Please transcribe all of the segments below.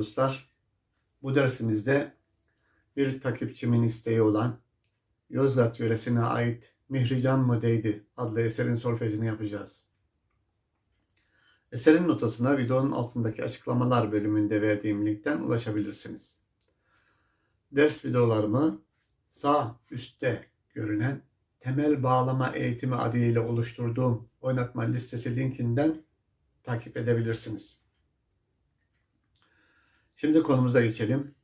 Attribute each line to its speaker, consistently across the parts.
Speaker 1: Dostlar. Bu dersimizde bir takipçimin isteği olan Yozgat yöresine ait Mihrican mı adlı eserin solfejini yapacağız. Eserin notasına videonun altındaki açıklamalar bölümünde verdiğim linkten ulaşabilirsiniz. Ders videolarımı sağ üstte görünen temel bağlama eğitimi adıyla oluşturduğum oynatma listesi linkinden takip edebilirsiniz. Şimdi konumuza geçelim.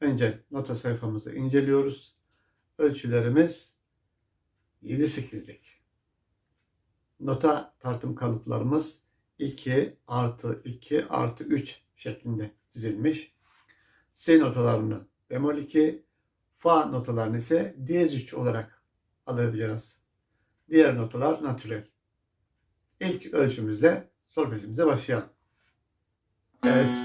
Speaker 1: Önce nota sayfamızı inceliyoruz. Ölçülerimiz 7-8'lik. Nota tartım kalıplarımız 2 artı 2 artı 3 şeklinde dizilmiş. Si notalarını bemol 2, fa notalarını ise diyez 3 olarak alacağız. Diğer notalar natürel. İlk ölçümüzle solfejimize başlayalım. Es,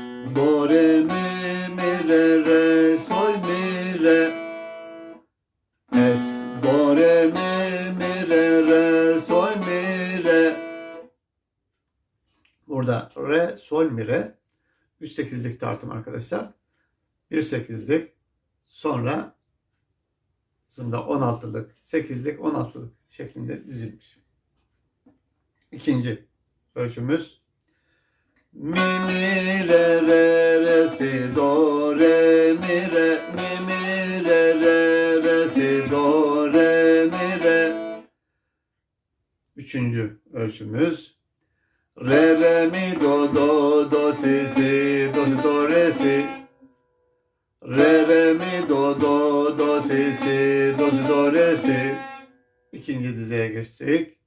Speaker 1: re, sol, mi, re. 3 sekizlik tartım arkadaşlar. 1 sekizlik sonra aslında 16'lık, 8'lik, 16'lık şeklinde dizilmiş. İkinci ölçümüz mi mi re re re si do re mi re mi mi re re re si do re mi re Üçüncü ölçümüz re re mi do do do si si do si do re si. Re re mi do do do si si do si do re si. İkinci dizeye geçtik.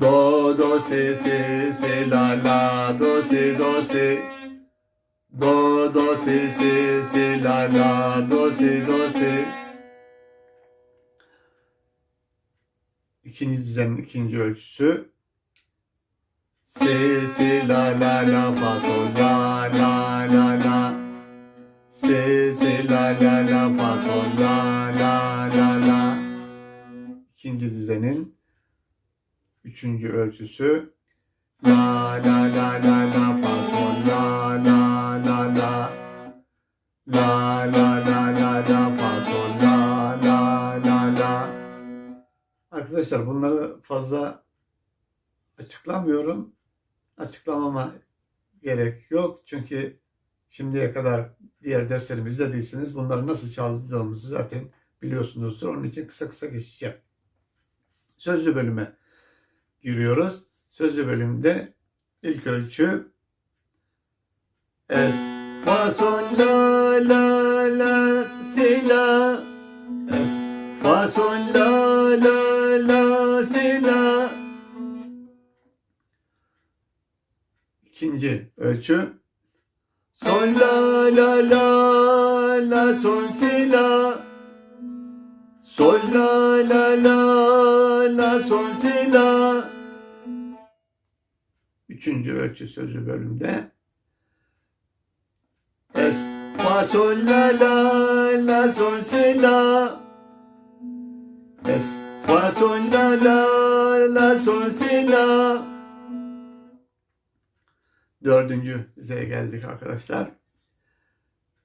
Speaker 1: Do do si si si la la do si do si. Do do si si si la la do si do si. İkinci dizenin ikinci ölçüsü Si si la la la fa sol la la la la Si si la la la fa sol la la la la İkinci dizenin Üçüncü ölçüsü La la la la la fa sol la la la la La la la la la fa sol la la la la Arkadaşlar bunları fazla açıklamıyorum. Açıklamama gerek yok. Çünkü şimdiye kadar diğer derslerimi izlediyseniz bunları nasıl çaldığımızı zaten biliyorsunuzdur. Onun için kısa kısa geçeceğim. Sözlü bölüme giriyoruz. Sözlü bölümde ilk ölçü Es Fa sol la la la ölçü. Sol la la la la sol si la. Sol la la la la sol si la. Üçüncü ölçü sözü bölümde. Es fa sol la la la sol si la. Es fa sol la la la sol si la Dördüncü dizeye geldik arkadaşlar.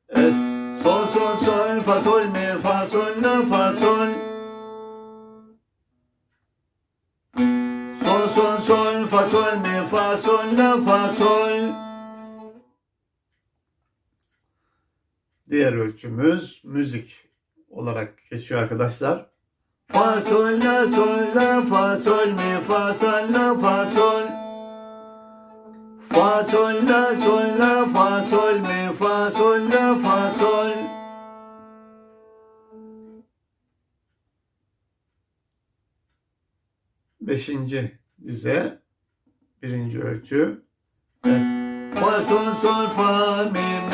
Speaker 1: Es sol sol sol fa sol mi? Fa sol la fa sol Sol sol sol fa sol mi? Fa sol la fa sol Diğer ölçümüz müzik olarak geçiyor arkadaşlar. Fa sol la sol la fa sol mi? Fa sol la fa sol la fa sol Beşinci dize birinci ölçü. Evet. Fa sol sol fa mi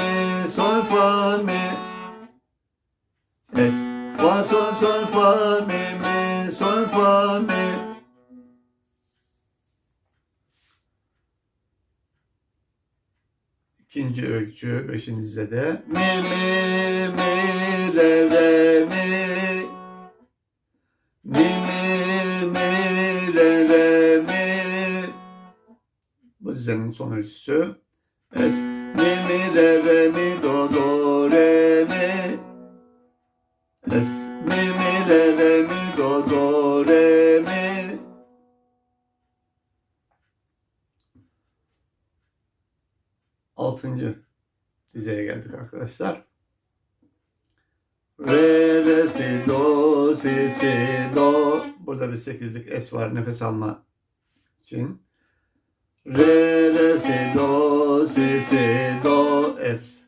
Speaker 1: İkinci ölçü beşinci dizede mi mi mi re re mi. Mi mi mi re re mi. Bu dizenin son ölçüsü Es. Mi mi re re mi do do re mi 16. dizeye geldik arkadaşlar. Re, re, si, do, si, si, do. Burada bir sekizlik S var nefes alma için. Re, re, si, do, si, si, do, S.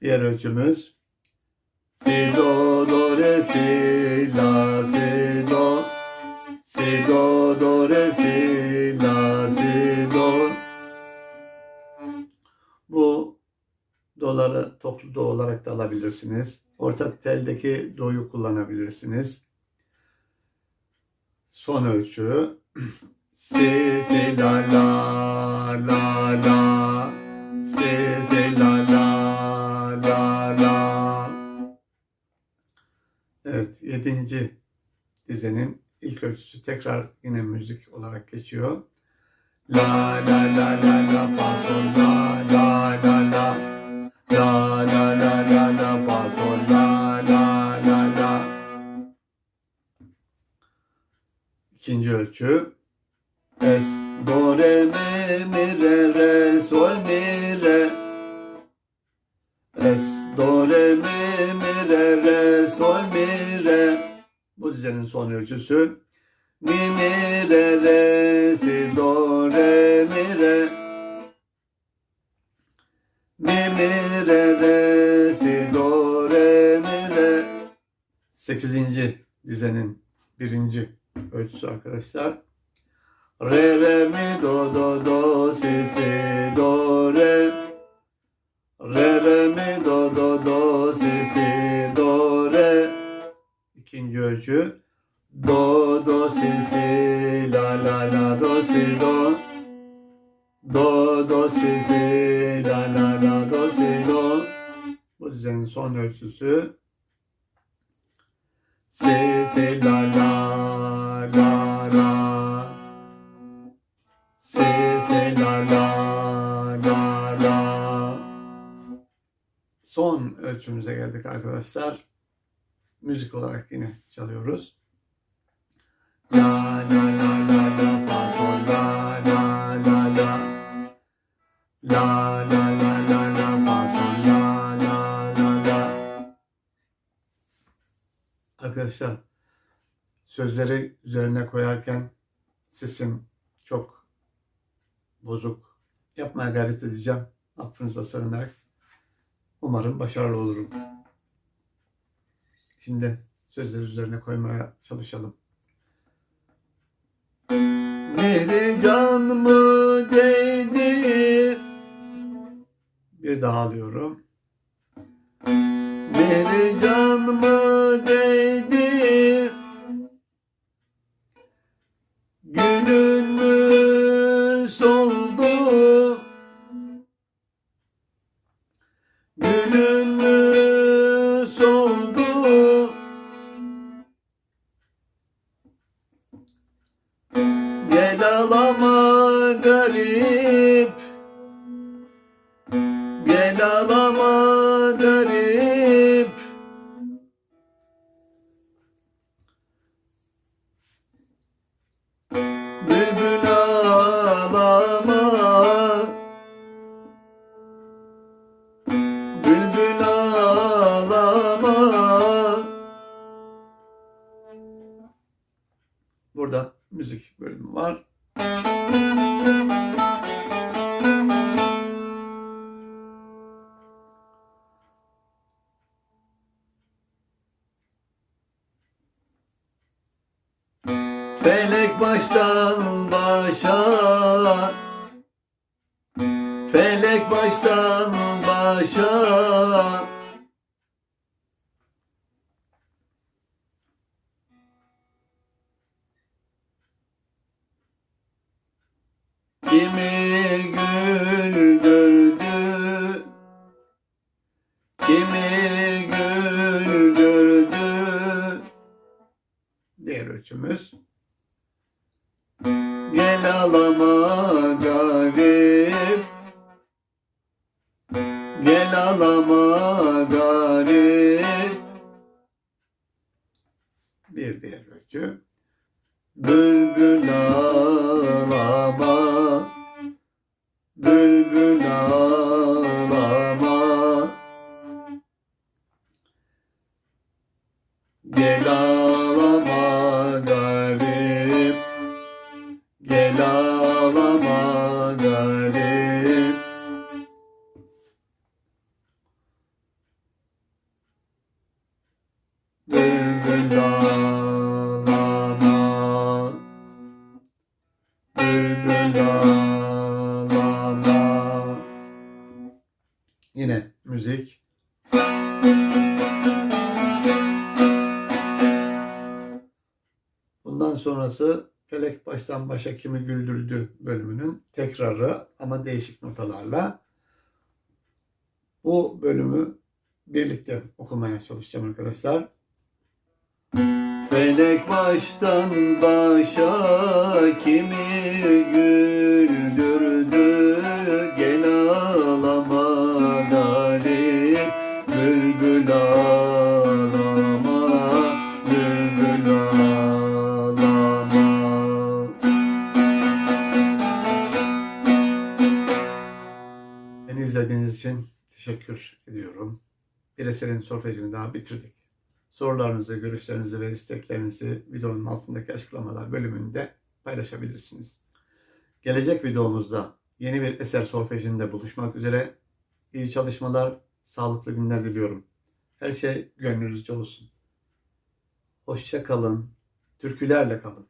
Speaker 1: Diğer ölçümüz. Si, do, do, re, si, la, si, do. Si, do, do, re, si, doları toplu do olarak da alabilirsiniz. Orta teldeki do'yu kullanabilirsiniz. Son ölçü si si la la la la si si la la la la Evet yedinci dizenin ilk ölçüsü tekrar yine müzik olarak geçiyor. La la la la la sol la la la la La la la la la sol la la la la. İkinci ölçü. Es do re mi mi re re sol mi re. Es do re mi mi re re sol mi re. Bu dizenin son ölçüsü. Mi mi re re si do re mi re. Mi re re si do re mi re. Sekizinci dizenin birinci ölçüsü arkadaşlar. Re re mi do do do si si do re. Re re mi do do do si si do re. İkinci ölçü. Do do si si la la la do si do. Do do si si Dizenin son ölçüsü. Si si la la la la. Si si la la la la. Son ölçümüze geldik arkadaşlar. Müzik olarak yine çalıyoruz. La la la la la fa sol la la. La la la Arkadaşlar sözleri üzerine koyarken sesim çok bozuk. Yapmaya gayret edeceğim. Affınıza sığınarak. Umarım başarılı olurum. Şimdi sözleri üzerine koymaya çalışalım. Bir can mı değdi? Bir daha alıyorum. Bir can mı değdi? Gönül. Baştan başa. Felek baştan başa. Kimi güldürdü? Kimi güldürdü? Diğer ölçümüz Bundan sonrası Felek baştan başa kimi güldürdü bölümünün tekrarı ama değişik notalarla. Bu bölümü birlikte okumaya çalışacağım arkadaşlar. Felek baştan başa kimi güldürdü gel ağlama garip bülbül ağlama Eserin solfejini daha bitirdik. Sorularınızı, görüşlerinizi ve isteklerinizi videonun altındaki açıklamalar bölümünde paylaşabilirsiniz. Gelecek videomuzda yeni bir eser solfejinde buluşmak üzere. İyi çalışmalar, sağlıklı günler diliyorum. Her şey gönlünüzce olsun. Hoşça kalın, türkülerle kalın.